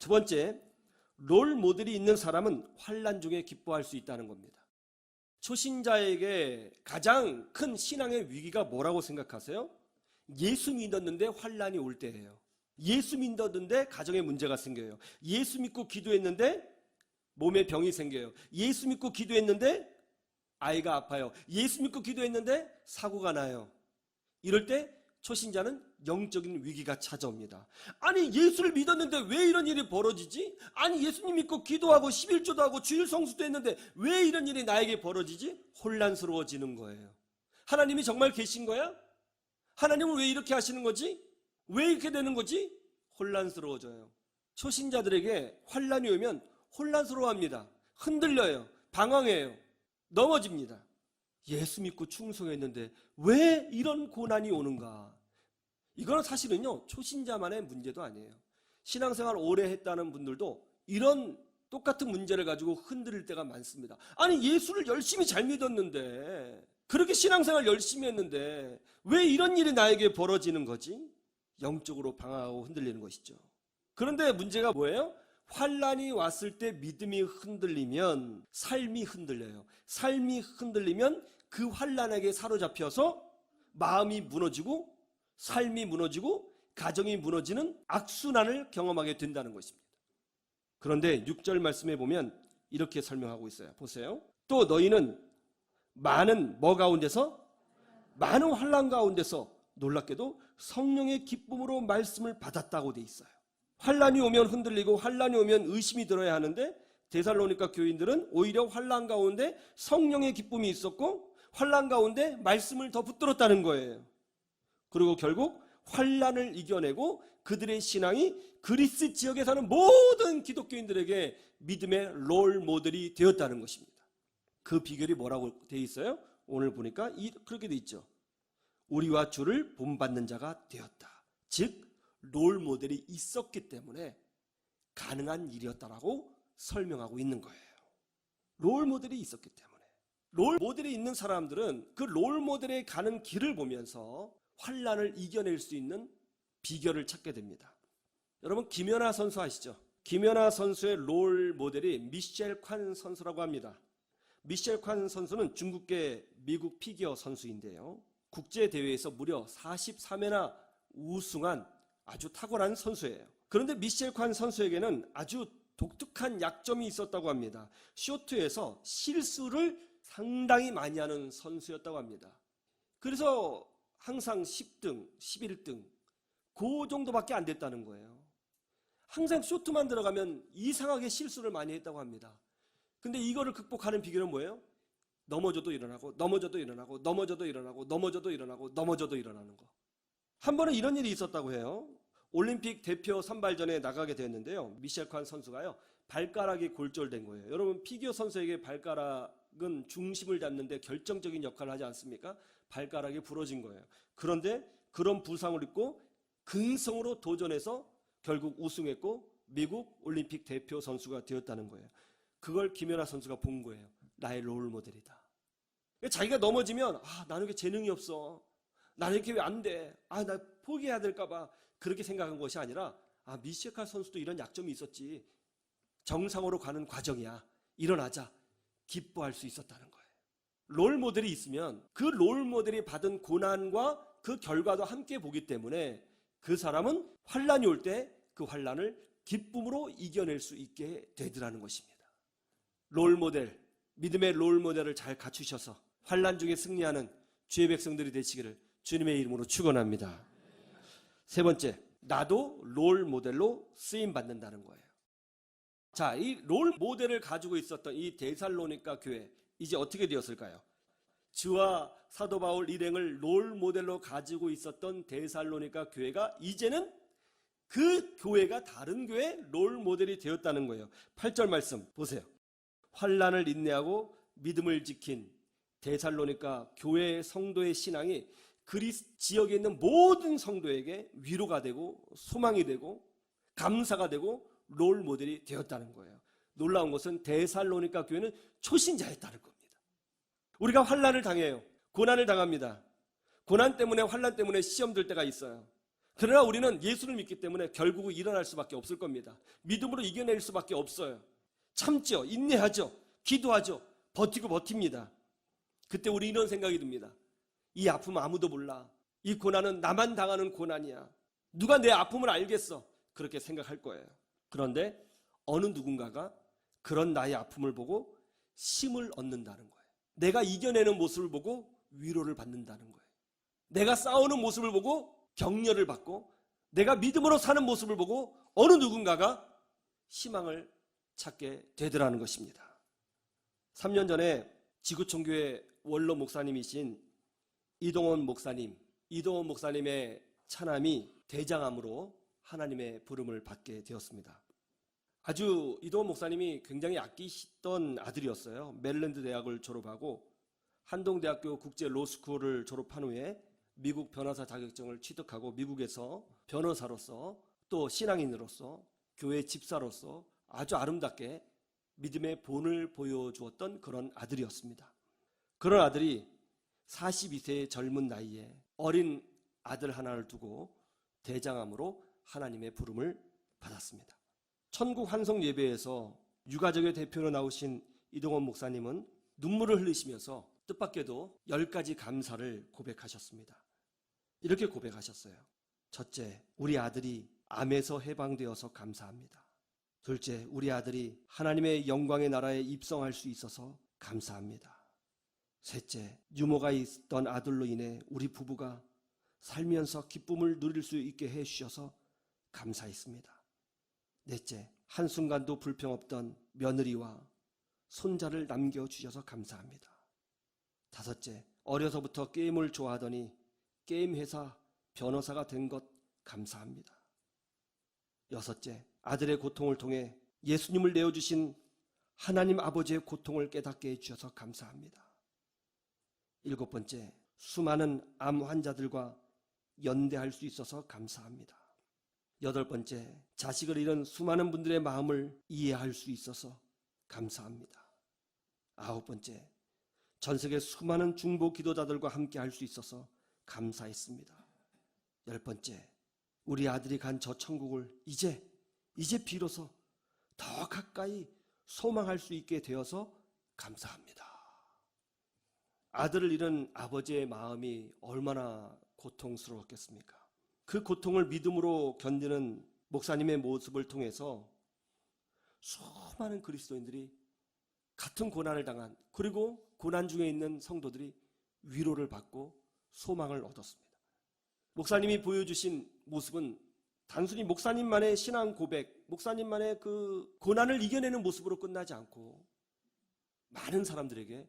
두 번째, 롤 모델이 있는 사람은 환란 중에 기뻐할 수 있다는 겁니다. 초신자에게 가장 큰 신앙의 위기가 뭐라고 생각하세요? 예수 믿었는데 환란이 올 때예요. 예수 믿었는데 가정에 문제가 생겨요. 예수 믿고 기도했는데 몸에 병이 생겨요. 예수 믿고 기도했는데 아이가 아파요. 예수 믿고 기도했는데 사고가 나요. 이럴 때 초신자는 영적인 위기가 찾아옵니다. 아니 예수를 믿었는데 왜 이런 일이 벌어지지? 아니 예수님 믿고 기도하고 11조도 하고 주일 성수도 했는데 왜 이런 일이 나에게 벌어지지? 혼란스러워지는 거예요. 하나님이 정말 계신 거야? 하나님은 왜 이렇게 하시는 거지? 왜 이렇게 되는 거지? 혼란스러워져요. 초신자들에게 환란이 오면 혼란스러워합니다. 흔들려요. 방황해요. 넘어집니다. 예수 믿고 충성했는데 왜 이런 고난이 오는가? 이거는 사실은요, 초신자만의 문제도 아니에요. 신앙생활 오래 했다는 분들도 이런 똑같은 문제를 가지고 흔들릴 때가 많습니다. 아니, 예수를 열심히 잘 믿었는데, 그렇게 신앙생활 열심히 했는데, 왜 이런 일이 나에게 벌어지는 거지? 영적으로 방황하고 흔들리는 것이죠. 그런데 문제가 뭐예요? 환란이 왔을 때 믿음이 흔들리면 삶이 흔들려요. 삶이 흔들리면 그 환란에게 사로잡혀서 마음이 무너지고 삶이 무너지고 가정이 무너지는 악순환을 경험하게 된다는 것입니다. 그런데 6절 말씀에 보면 이렇게 설명하고 있어요. 보세요. 또 너희는 많은 뭐 가운데서 많은 환란 가운데서 놀랍게도 성령의 기쁨으로 말씀을 받았다고 돼 있어요. 환란이 오면 흔들리고 환란이 오면 의심이 들어야 하는데 데살로니가 교인들은 오히려 환란 가운데 성령의 기쁨이 있었고 환란 가운데 말씀을 더 붙들었다는 거예요. 그리고 결국 환란을 이겨내고 그들의 신앙이 그리스 지역에 사는 모든 기독교인들에게 믿음의 롤 모델이 되었다는 것입니다. 그 비결이 뭐라고 돼 있어요? 오늘 보니까 이, 그렇게 돼 있죠. 우리와 주를 본받는 자가 되었다. 즉, 롤 모델이 있었기 때문에 가능한 일이었다라고 설명하고 있는 거예요. 롤 모델이 있었기 때문에. 롤 모델이 있는 사람들은 그 롤 모델에 가는 길을 보면서 환란을 이겨낼 수 있는 비결을 찾게 됩니다. 여러분 김연아 선수 아시죠? 김연아 선수의 롤 모델이 미셸 콴 선수라고 합니다. 미셸 콴 선수는 중국계 미국 피겨 선수인데요. 국제 대회에서 무려 43회나 우승한 아주 탁월한 선수예요. 그런데 미셸 콴 선수에게는 아주 독특한 약점이 있었다고 합니다. 쇼트에서 실수를 상당히 많이 하는 선수였다고 합니다. 그래서 항상 10등, 11등, 그 정도밖에 안 됐다는 거예요. 항상 쇼트만 들어가면 이상하게 실수를 많이 했다고 합니다. 근데 이거를 극복하는 비결은 뭐예요? 넘어져도 일어나고, 넘어져도 일어나고, 넘어져도 일어나고, 넘어져도 일어나고, 넘어져도 일어나는 거. 한 번은 이런 일이 있었다고 해요. 올림픽 대표 선발전에 나가게 됐는데요. 미셸 칸 선수가요. 발가락이 골절된 거예요. 여러분 피겨 선수에게 발가락은 중심을 잡는데 결정적인 역할을 하지 않습니까? 발가락이 부러진 거예요. 그런데 그런 부상을 입고 근성으로 도전해서 결국 우승했고 미국 올림픽 대표 선수가 되었다는 거예요. 그걸 김연아 선수가 본 거예요. 나의 롤 모델이다. 자기가 넘어지면 아 나는 왜 재능이 없어. 나는 이렇게 왜 안 돼. 아 나 포기해야 될까 봐. 그렇게 생각한 것이 아니라 아 미시카 선수도 이런 약점이 있었지. 정상으로 가는 과정이야. 일어나자. 기뻐할 수 있었다는 거예요. 롤 모델이 있으면 그 롤 모델이 받은 고난과 그 결과도 함께 보기 때문에 그 사람은 환란이 올 때 그 환란을 기쁨으로 이겨낼 수 있게 되더라는 것입니다. 롤 모델, 믿음의 롤 모델을 잘 갖추셔서 환란 중에 승리하는 주의 백성들이 되시기를 주님의 이름으로 축원합니다. 세 번째, 나도 롤 모델로 쓰임 받는다는 거예요. 자, 이 롤 모델을 가지고 있었던 이 데살로니가 교회 이제 어떻게 되었을까요? 주와 사도 바울 일행을 롤 모델로 가지고 있었던 데살로니가 교회가 이제는 그 교회가 다른 교회 롤 모델이 되었다는 거예요. 8절 말씀 보세요. 환란을 인내하고 믿음을 지킨 데살로니가 교회 성도의 신앙이 그리스 지역에 있는 모든 성도에게 위로가 되고 소망이 되고 감사가 되고 롤 모델이 되었다는 거예요. 놀라운 것은 데살로니가 교회는 초신자였다는 겁니다. 우리가 환란을 당해요. 고난을 당합니다. 고난 때문에 환란 때문에 시험 들 때가 있어요. 그러나 우리는 예수를 믿기 때문에 결국은 일어날 수밖에 없을 겁니다. 믿음으로 이겨낼 수밖에 없어요. 참죠. 인내하죠. 기도하죠. 버티고 버팁니다. 그때 우리 이런 생각이 듭니다. 이 아픔 아무도 몰라. 이 고난은 나만 당하는 고난이야. 누가 내 아픔을 알겠어. 그렇게 생각할 거예요. 그런데 어느 누군가가 그런 나의 아픔을 보고 힘을 얻는다는 거예요. 내가 이겨내는 모습을 보고 위로를 받는다는 거예요. 내가 싸우는 모습을 보고 격려를 받고 내가 믿음으로 사는 모습을 보고 어느 누군가가 희망을 찾게 되더라는 것입니다. 3년 전에 지구촌교회 원로 목사님이신 이동원 목사님, 이동원 목사님의 차남이 대장암으로 하나님의 부름을 받게 되었습니다. 아주 이동원 목사님이 굉장히 아끼시던 아들이었어요. 멜랜드 대학을 졸업하고 한동대학교 국제 로스쿨을 졸업한 후에 미국 변호사 자격증을 취득하고 미국에서 변호사로서 또 신앙인으로서 교회 집사로서 아주 아름답게 믿음의 본을 보여주었던 그런 아들이었습니다. 그런 아들이 42세의 젊은 나이에 어린 아들 하나를 두고 대장암으로 하나님의 부름을 받았습니다. 천국 환송 예배에서 유가족의 대표로 나오신 이동원 목사님은 눈물을 흘리시면서 뜻밖에도 열 가지 감사를 고백하셨습니다. 이렇게 고백하셨어요. 첫째, 우리 아들이 암에서 해방되어서 감사합니다. 둘째, 우리 아들이 하나님의 영광의 나라에 입성할 수 있어서 감사합니다. 셋째, 유모가 있던 아들로 인해 우리 부부가 살면서 기쁨을 누릴 수 있게 해 주셔서 감사했습니다. 넷째, 한순간도 불평 없던 며느리와 손자를 남겨주셔서 감사합니다. 다섯째, 어려서부터 게임을 좋아하더니 게임 회사 변호사가 된 것 감사합니다. 여섯째, 아들의 고통을 통해 예수님을 내어주신 하나님 아버지의 고통을 깨닫게 해주셔서 감사합니다. 일곱 번째, 수많은 암 환자들과 연대할 수 있어서 감사합니다. 여덟 번째, 자식을 잃은 수많은 분들의 마음을 이해할 수 있어서 감사합니다. 아홉 번째, 전 세계 수많은 중보 기도자들과 함께 할 수 있어서 감사했습니다. 열 번째, 우리 아들이 간 저 천국을 이제, 이제 비로소 더 가까이 소망할 수 있게 되어서 감사합니다. 아들을 잃은 아버지의 마음이 얼마나 고통스러웠겠습니까? 그 고통을 믿음으로 견디는 목사님의 모습을 통해서 수많은 그리스도인들이 같은 고난을 당한 그리고 고난 중에 있는 성도들이 위로를 받고 소망을 얻었습니다. 목사님이 보여주신 모습은 단순히 목사님만의 신앙 고백, 목사님만의 그 고난을 이겨내는 모습으로 끝나지 않고 많은 사람들에게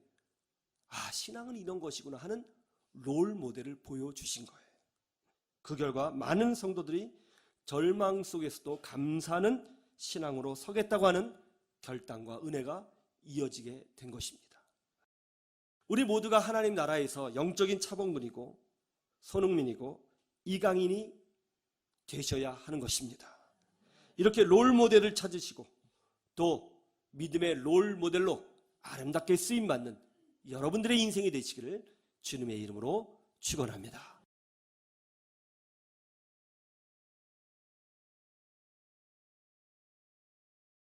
아, 신앙은 이런 것이구나 하는 롤 모델을 보여주신 거예요. 그 결과 많은 성도들이 절망 속에서도 감사하는 신앙으로 서겠다고 하는 결단과 은혜가 이어지게 된 것입니다. 우리 모두가 하나님 나라에서 영적인 차범근이고 손흥민이고 이강인이 되셔야 하는 것입니다. 이렇게 롤 모델을 찾으시고 또 믿음의 롤 모델로 아름답게 쓰임 받는 여러분들의 인생이 되시기를 주님의 이름으로 축원합니다.